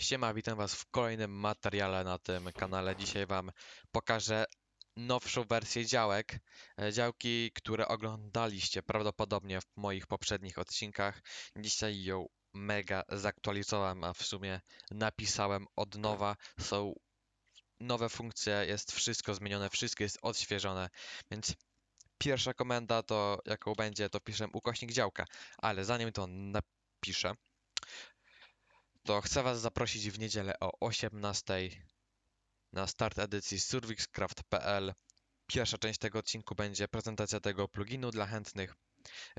Siema, witam Was w kolejnym materiale na tym kanale. Dzisiaj Wam pokażę nowszą wersję działek. E, Działki, które oglądaliście prawdopodobnie w moich poprzednich odcinkach. Dzisiaj ją mega zaktualizowałem, a w sumie napisałem od nowa. Są nowe funkcje, jest wszystko zmienione, wszystko jest odświeżone, więc pierwsza komenda to jaką będzie, to piszę ukośnik działka, ale zanim to napiszę, to chcę Was zaprosić w niedzielę o 18 na start edycji survixcraft.pl. Pierwsza część tego odcinku będzie prezentacja tego pluginu dla chętnych.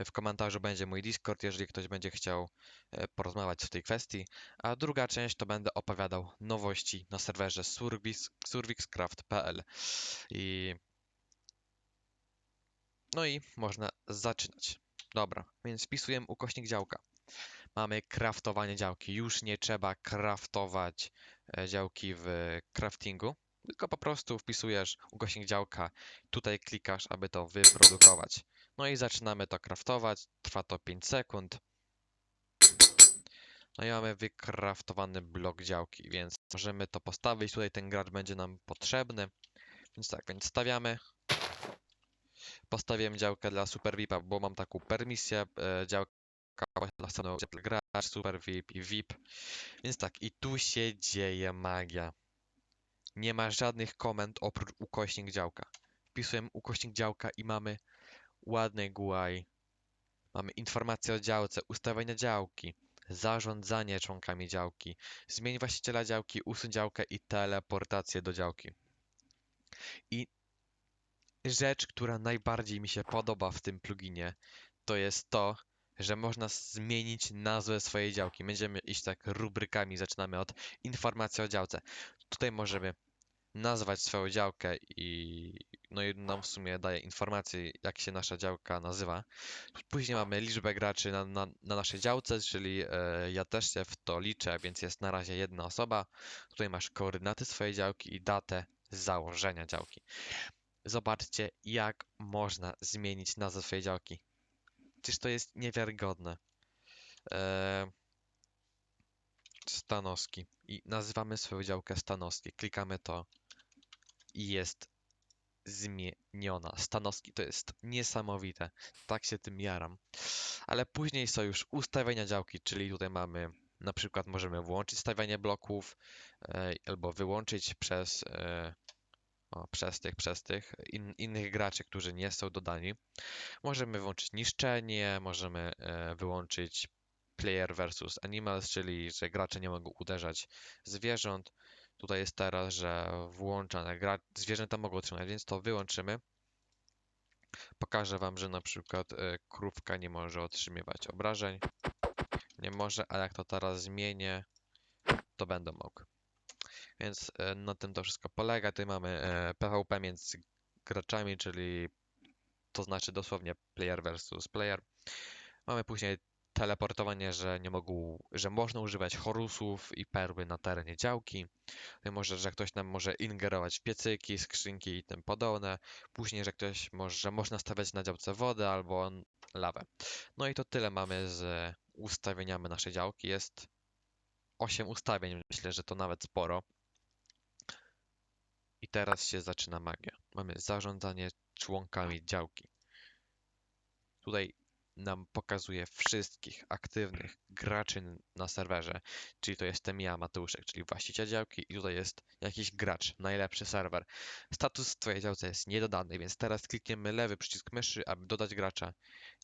W komentarzu będzie mój Discord, jeżeli ktoś będzie chciał e, porozmawiać w tej kwestii. A druga część to będę opowiadał nowości na serwerze survix, survixcraft.pl. I no i można zaczynać. Dobra, więc wpisujemy ukośnik działka mamy craftowanie działki. Już nie trzeba craftować e, działki w craftingu, tylko po prostu wpisujesz ukośnik działka, tutaj klikasz, aby to wyprodukować. No i zaczynamy to craftować, trwa to 5 sekund. No i mamy wykraftowany blok działki, więc możemy to postawić. Tutaj ten gracz będzie nam potrzebny. Więc tak, więc stawiamy. Postawiłem działkę dla Super VIPa, bo mam taką permisję. E, działka dla stanu gracz, Super VIP i VIP. Więc tak, i tu się dzieje magia. Nie ma żadnych komend oprócz ukośnik działka. Wpisujemy ukośnik działka i mamy ładny GUI. Mamy informacje o działce, ustawienia działki, zarządzanie członkami działki, zmień właściciela działki, usuń działkę i teleportację do działki. I rzecz, która najbardziej mi się podoba w tym pluginie, to jest to, że można zmienić nazwę swojej działki. Będziemy iść tak rubrykami, zaczynamy od informacji o działce. Tutaj możemy nazwać swoją działkę i no i nam w sumie daje informację, jak się nasza działka nazywa. Później mamy liczbę graczy na, na, na naszej działce, czyli e, ja też się w to liczę, więc jest na razie jedna osoba. Tutaj masz koordynaty swojej działki i datę założenia działki. Zobaczcie, jak można zmienić nazwę swojej działki. Przecież to jest niewiarygodne. Eee, Stanowski. I nazywamy swoją działkę Stanowski. Klikamy to i jest zmieniona. Stanowski to jest niesamowite. Tak się tym jaram. Ale później są już ustawienia działki, czyli tutaj mamy na przykład możemy włączyć stawianie bloków e, albo wyłączyć przez e, przez tych, przez tych in, innych graczy, którzy nie są dodani. Możemy włączyć niszczenie, możemy e, wyłączyć player versus animals, czyli że gracze nie mogą uderzać zwierząt. Tutaj jest teraz, że włączane gra... zwierzęta mogą otrzymać, więc to wyłączymy. Pokażę Wam, że na przykład e, krówka nie może otrzymywać obrażeń. Nie może, a jak to teraz zmienię, to będę mógł. Więc e, na tym to wszystko polega. Tutaj mamy e, PvP między graczami, czyli to znaczy dosłownie player versus player. Mamy później teleportowanie, że nie mogą, że można używać chorusów i perły na terenie działki. Może, że ktoś nam może ingerować w piecyki, skrzynki i tym podobne. Później, że ktoś może, że można stawiać na działce wodę albo lawę. No i to tyle mamy z ustawieniami naszej działki. Jest 8 ustawień, myślę, że to nawet sporo. I teraz się zaczyna magia. Mamy zarządzanie członkami działki. Tutaj nam pokazuje wszystkich aktywnych graczy na serwerze, czyli to jestem ja, Mateuszek, czyli właściciel działki i tutaj jest jakiś gracz, najlepszy serwer. Status w twojej działce jest niedodany, więc teraz klikniemy lewy przycisk myszy, aby dodać gracza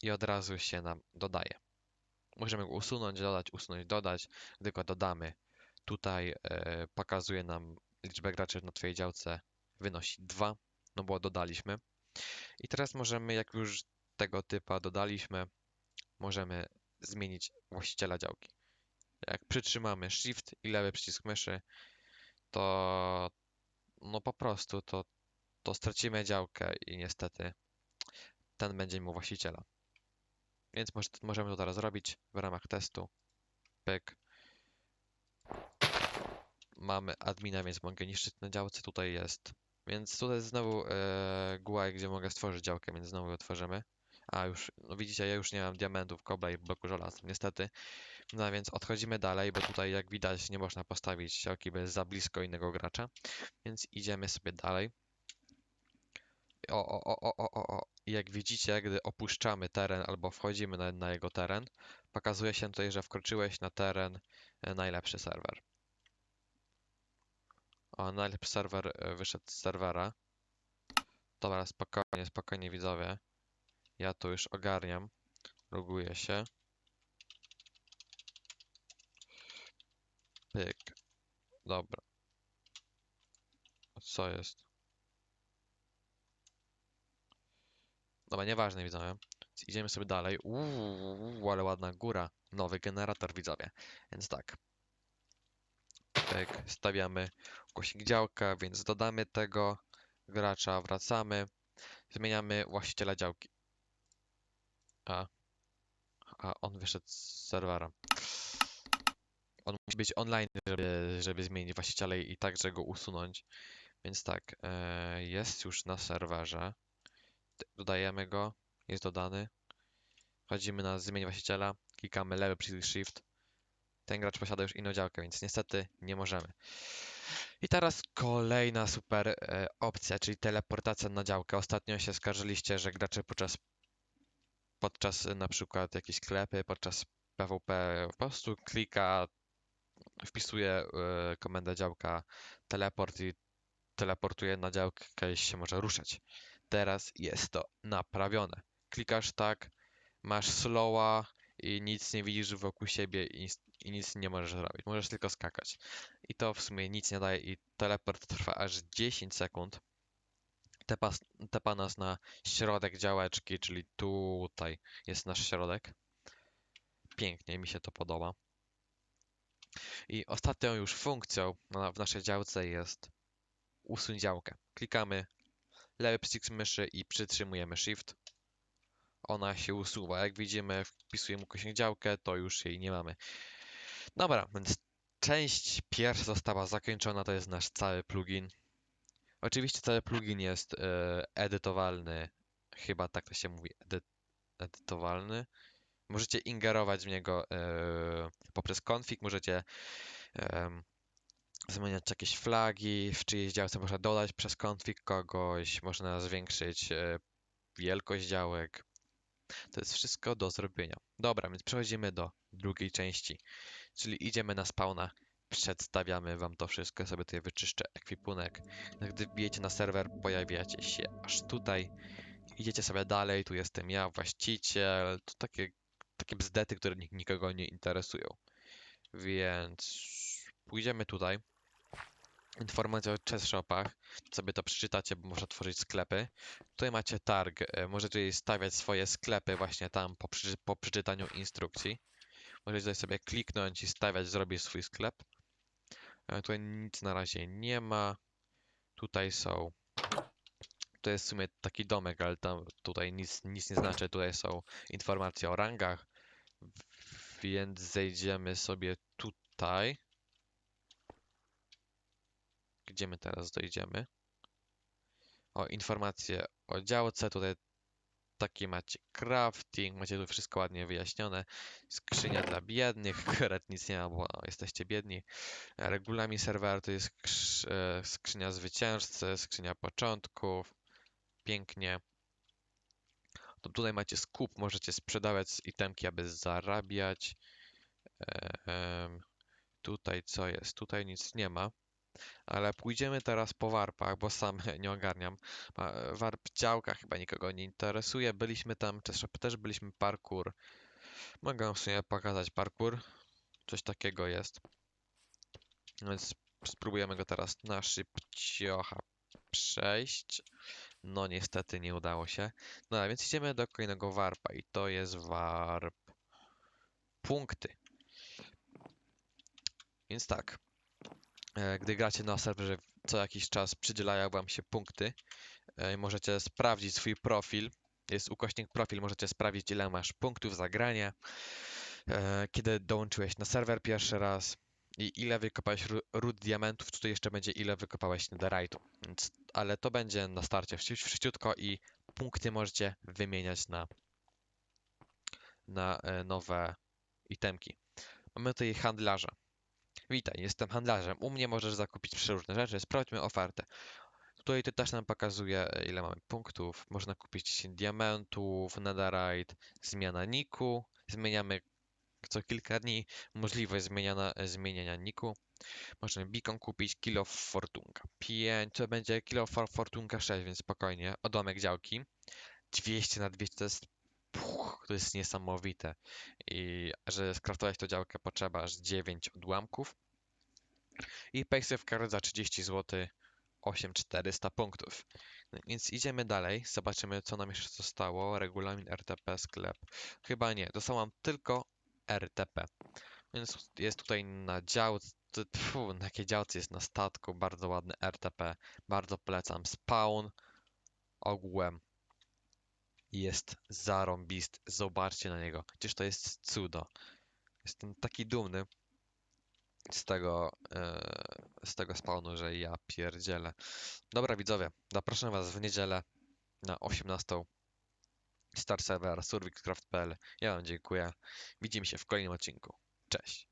i od razu się nam dodaje. Możemy go usunąć, dodać, usunąć, dodać. Gdy go dodamy, tutaj e, pokazuje nam liczbę graczy na twojej działce wynosi 2, no bo dodaliśmy. I teraz możemy, jak już tego typa dodaliśmy, możemy zmienić właściciela działki. Jak przytrzymamy Shift i lewy przycisk myszy, to no po prostu to, to stracimy działkę i niestety ten będzie miał właściciela. Więc możemy to teraz zrobić w ramach testu. Pyk mamy admina, więc mogę niszczyć na działce. Tutaj jest. Więc tutaj znowu e, gdzie mogę stworzyć działkę, więc znowu ją. A już, no widzicie, ja już nie mam diamentów, kobla i bloku żelaza, niestety. No więc odchodzimy dalej, bo tutaj jak widać nie można postawić działki bez za blisko innego gracza. Więc idziemy sobie dalej. O, o, o, o, o, o, jak widzicie, gdy opuszczamy teren albo wchodzimy na, na jego teren, pokazuje się tutaj, że wkroczyłeś na teren e, najlepszy serwer. O, najlepszy serwer e, wyszedł z serwera. Dobra, spokojnie, spokojnie widzowie. Ja tu już ogarniam. Loguję się. Pyk. Dobra. Co jest? Dobra, nieważne widzowie. Idziemy sobie dalej. Uuu, ale ładna góra. Nowy generator widzowie. Więc tak. Pyk, stawiamy głośnik działka, więc dodamy tego gracza, wracamy. Zmieniamy właściciela działki. A. A on wyszedł z serwera. On musi być online, żeby, żeby zmienić właściciela i także go usunąć. Więc tak, e, jest już na serwerze. Dodajemy go, jest dodany. Wchodzimy na zmień właściciela, klikamy lewy przycisk Shift. Ten gracz posiada już inną działkę, więc niestety nie możemy. I teraz kolejna super e, opcja, czyli teleportacja na działkę. Ostatnio się skarżyliście, że gracze podczas podczas e, na przykład sklepy, podczas PvP po prostu klika, wpisuje e, komendę działka teleport i teleportuje na działkę i się może ruszać. Teraz jest to naprawione. Klikasz tak, masz slowa i nic nie widzisz wokół siebie i nic nie możesz zrobić. Możesz tylko skakać. I to w sumie nic nie daje i teleport trwa aż 10 sekund. Tepa, tepa nas na środek działeczki, czyli tutaj jest nasz środek. Pięknie, mi się to podoba. I ostatnią już funkcją w naszej działce jest usuń działkę. Klikamy lewy przycisk myszy i przytrzymujemy Shift. Ona się usuwa. Jak widzimy, wpisujemy ukośnik działkę, to już jej nie mamy. Dobra, więc część pierwsza została zakończona, to jest nasz cały plugin. Oczywiście cały plugin jest e, edytowalny, chyba tak to się mówi, edy edytowalny. Możecie ingerować w niego e, poprzez config, możecie em, zmieniać jakieś flagi, w czyjejś działce można dodać przez config kogoś, można zwiększyć e, wielkość działek. To jest wszystko do zrobienia. Dobra, więc przechodzimy do drugiej części, czyli idziemy na spawna, przedstawiamy wam to wszystko, sobie tutaj wyczyszczę ekwipunek. Gdy wbijecie na serwer, pojawiacie się aż tutaj, idziecie sobie dalej, tu jestem ja, właściciel, to takie, takie bzdety, które nik nikogo nie interesują. Więc pójdziemy tutaj. Informacja o chess shopach. Sobie to przeczytacie, bo można tworzyć sklepy. Tutaj macie targ. e, Możecie stawiać swoje sklepy właśnie tam po, przeczy- po przeczytaniu instrukcji. Możecie tutaj sobie kliknąć i stawiać, zrobić swój sklep. E, Tutaj nic na razie nie ma. Tutaj są. To jest w sumie taki domek, ale tam tutaj nic, nic nie znaczy. Tutaj są informacje o rangach. Więc zejdziemy sobie tutaj. Gdzie my teraz dojdziemy? O, informacje o działce. Tutaj taki macie crafting, macie tu wszystko ładnie wyjaśnione. Skrzynia dla biednych, akurat nic nie ma, bo jesteście biedni. Regulamin serwera to jest e, skrzynia zwycięzcy, skrzynia początków. Pięknie. To tutaj macie skup, możecie sprzedawać itemki, aby zarabiać. E, tutaj co jest? Tutaj nic nie ma. Ale pójdziemy teraz po warpach, bo sam nie ogarniam. Warp działka chyba nikogo nie interesuje. Byliśmy tam, też, też byliśmy parkour. Mogę w sumie pokazać parkour. Coś takiego jest. Więc spróbujemy go teraz na szybciocha przejść. No niestety nie udało się. No więc idziemy do kolejnego warpa i to jest warp punkty. Więc tak. E, Gdy gracie na serwerze, co jakiś czas przydzielają wam się punkty. e, Możecie sprawdzić swój profil. Jest ukośnik profil, możecie sprawdzić ile masz punktów za granie. e, Kiedy dołączyłeś na serwer pierwszy raz i ile wykopałeś ród diamentów, tutaj jeszcze będzie ile wykopałeś netherite'u. Ale to będzie na starcie wszyściutko i punkty możecie wymieniać na, na nowe itemki. Mamy tutaj handlarza. Witaj, jestem handlarzem. U mnie możesz zakupić przeróżne rzeczy. Sprawdźmy ofertę. Tutaj to też nam pokazuje, ile mamy punktów. Można kupić 10 diamentów, netherite, zmiana niku. Zmieniamy co kilka dni. Możliwość zmieniana, zmieniania niku. Możemy beacon kupić, kilo fortunka 5, to będzie kilo for, fortunka 6, więc spokojnie. Odomek działki. 200 na 200 to jest, to jest niesamowite. I żeby skraftować tą działkę potrzeba aż 9 odłamków. I paysafe card za 30 zł 8400 punktów. No Więc idziemy dalej, zobaczymy co nam jeszcze zostało. Regulamin RTP, sklep. Chyba nie, dostał nam tylko RTP. Więc jest tutaj na działce, tfu, na jakiej działce jest na statku, bardzo ładny RTP. Bardzo polecam. Spawn ogółem jest zarąbisty. Zobaczcie na niego. Przecież to jest cudo. Jestem taki dumny z tego, e, z tego spawnu, że ja pierdzielę. Dobra widzowie, zapraszam was w niedzielę na 18 Star Server survixcraft.pl. Ja wam dziękuję. Widzimy się w kolejnym odcinku. Cześć.